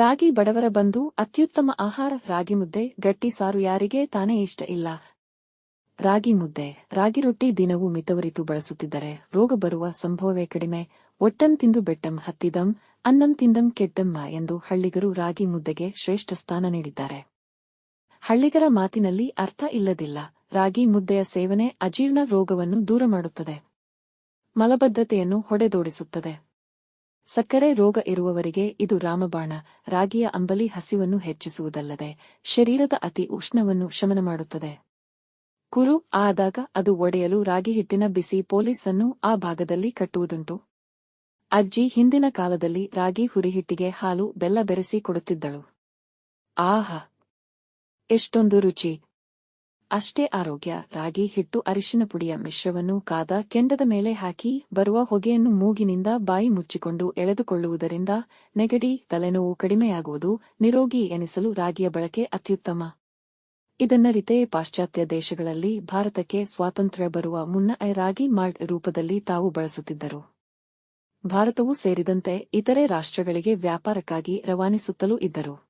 ರಾಗಿ ಬಡವರ ಬಂಧು, ಅತ್ಯುತ್ತಮ ಆಹಾರ, ರಾಗಿ ಮುದ್ದೆ, ಗಟ್ಟಿ ಸಾರು ಯಾರಿಗೆ ತಾನೇ ಇಷ್ಟ ಇಲ್ಲ. ರಾಗಿ ಮುದ್ದೆ, ರಾಗಿ ರೊಟ್ಟಿ ದಿನವೂ ಮಿತವರಿತು ಬಳಸುತ್ತಿದ್ದರೆ ರೋಗ ಬರುವ ಸಂಭವವೇ ಕಡಿಮೆ. ಒಟ್ಟಂ ತಿಂದು ಬೆಟ್ಟಂ ಹತ್ತಿದಂ, ಅನ್ನಂ ತಿಂದಂ ಕೆಟ್ಟಮ್ಮ ಎಂದು ಹಳ್ಳಿಗರು ರಾಗಿ ಮುದ್ದೆಗೆ ಶ್ರೇಷ್ಠ ಸ್ಥಾನ ನೀಡಿದ್ದಾರೆ. ಹಳ್ಳಿಗರ ಮಾತಿನಲ್ಲಿ ಅರ್ಥ ಇಲ್ಲದಿಲ್ಲ. ರಾಗಿ ಮುದ್ದೆಯ ಸೇವನೆ ಅಜೀರ್ಣ ರೋಗವನ್ನು ದೂರ ಮಾಡುತ್ತದೆ. ಮಲಬದ್ಧತೆಯನ್ನು ಹೊಡೆದೋಡಿಸುತ್ತದೆ. ಸಕ್ಕರೆ ರೋಗ ಇರುವವರಿಗೆ ಇದು ರಾಮಬಾಣ. ರಾಗಿಯ ಅಂಬಲಿ ಹಸಿವನ್ನು ಹೆಚ್ಚಿಸುವುದಲ್ಲದೆ ಶರೀರದ ಅತಿ ಉಷ್ಣವನ್ನು ಶಮನ ಮಾಡುತ್ತದೆ. ಕುರು ಆದಾಗ ಅದು ಒಡೆಯಲು ರಾಗಿ ಹಿಟ್ಟಿನ ಬಿಸಿ ಪೊಲೀಸನ್ನು ಆ ಭಾಗದಲ್ಲಿ ಕಟ್ಟುವುದುಂಟು. ಅಜ್ಜಿ ಹಿಂದಿನ ಕಾಲದಲ್ಲಿ ರಾಗಿ ಹುರಿಹಿಟ್ಟಿಗೆ ಹಾಲು ಬೆಲ್ಲ ಬೆರೆಸಿ ಕೊಡುತ್ತಿದ್ದಳು. ಆಹ! ಎಷ್ಟೊಂದು ರುಚಿ! ಅಷ್ಟೇ ಆರೋಗ್ಯ, ರಾಗಿ, ಹಿಟ್ಟು, ಅರಿಶಿನ ಪುಡಿಯ ಮಿಶ್ರವನ್ನು ಕಾದ ಕೆಂಡದ ಮೇಲೆ ಹಾಕಿ ಬರುವ ಹೊಗೆಯನ್ನು ಮೂಗಿನಿಂದ ಬಾಯಿ ಮುಚ್ಚಿಕೊಂಡು ಎಳೆದುಕೊಳ್ಳುವುದರಿಂದ ನೆಗಡಿ, ತಲೆನೋವು ಕಡಿಮೆಯಾಗುವುದು, ನಿರೋಗಿ ಎನಿಸಲು ರಾಗಿಯ ಬಳಕೆ ಅತ್ಯುತ್ತಮ. ಇದನ್ನರಿತೇ ಪಾಶ್ಚಾತ್ಯ ದೇಶಗಳಲ್ಲಿ ಭಾರತಕ್ಕೆ ಸ್ವಾತಂತ್ರ್ಯ ಬರುವ ಮುನ್ನ ರಾಗಿ ಮಾಲ್ಟ್ ರೂಪದಲ್ಲಿ ತಾವು ಬಳಸುತ್ತಿದ್ದರು. ಭಾರತವೂ ಸೇರಿದಂತೆ ಇತರೆ ರಾಷ್ಟ್ರಗಳಿಗೆ ವ್ಯಾಪಾರಕ್ಕಾಗಿ ರವಾನಿಸುತ್ತಲೂ ಇದ್ದರು.